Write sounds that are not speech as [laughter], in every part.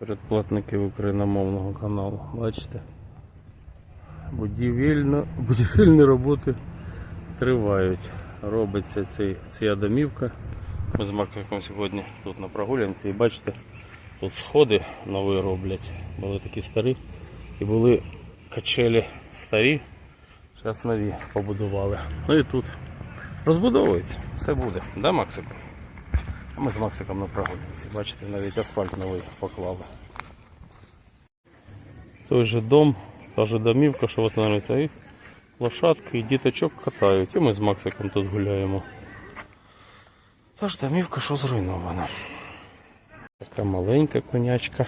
Передплатники україномовного каналу. Бачите? Будівельно, будівельні роботи тривають. Робиться цей, ця домівка. Ми з Максиком сьогодні тут на прогулянці і бачите, тут сходи нові роблять. Були такі старі і були качелі старі. Зараз нові побудували. Ну і тут розбудовується. Все буде. Да, Максик? Ми з Максиком на прогулянці. Бачите, навіть асфальт новий поклали. Той же дом, та же домівка, що встановлюється, і лошадки, і діточок катають. І ми з Максиком тут гуляємо. Та ж домівка, що зруйнована. Така маленька конячка.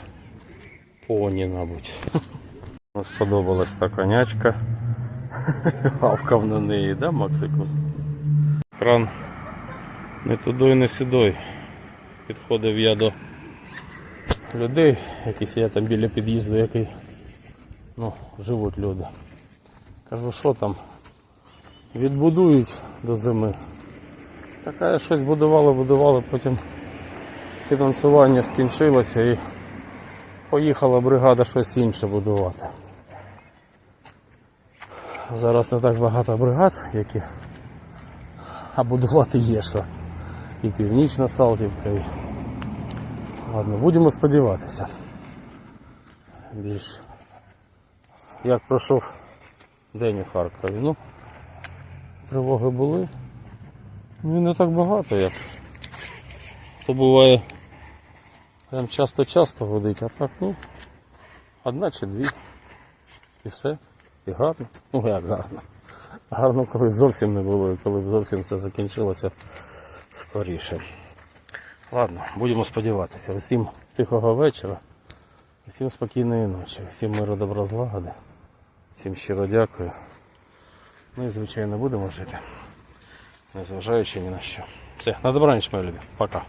Поні, мабуть. [laughs] Нам сподобалась та конячка. [laughs] Гавкав на неї, да, Максику? Кран не туди, не сюди. Підходив я до людей, якісь я там біля під'їзду, який ну, живуть люди. Кажу, що там? Відбудують до зими. Така щось будували, будували, потім фінансування скінчилося і поїхала бригада щось інше будувати. Зараз не так багато бригад, які а будувати є що. І північна Салтівка. І... Ладно, будемо сподіватися. Більш. Як пройшов день у Харкові. Ну, тривоги були. Ну не так багато як. То буває прям часто-часто водить, а так, ну, одна чи дві. І все. І гарно. Ну як гарно. Гарно, коли зовсім не було, і коли зовсім все закінчилося скоріше. Ладно, будемо сподіватися. Усім тихого вечора, усім спокійної ночі, всім миру добра злагоди, всім щиро дякую. Ну і звичайно будемо жити, незважаючи ні на що. Все, на добраніч, мої любі. Пока.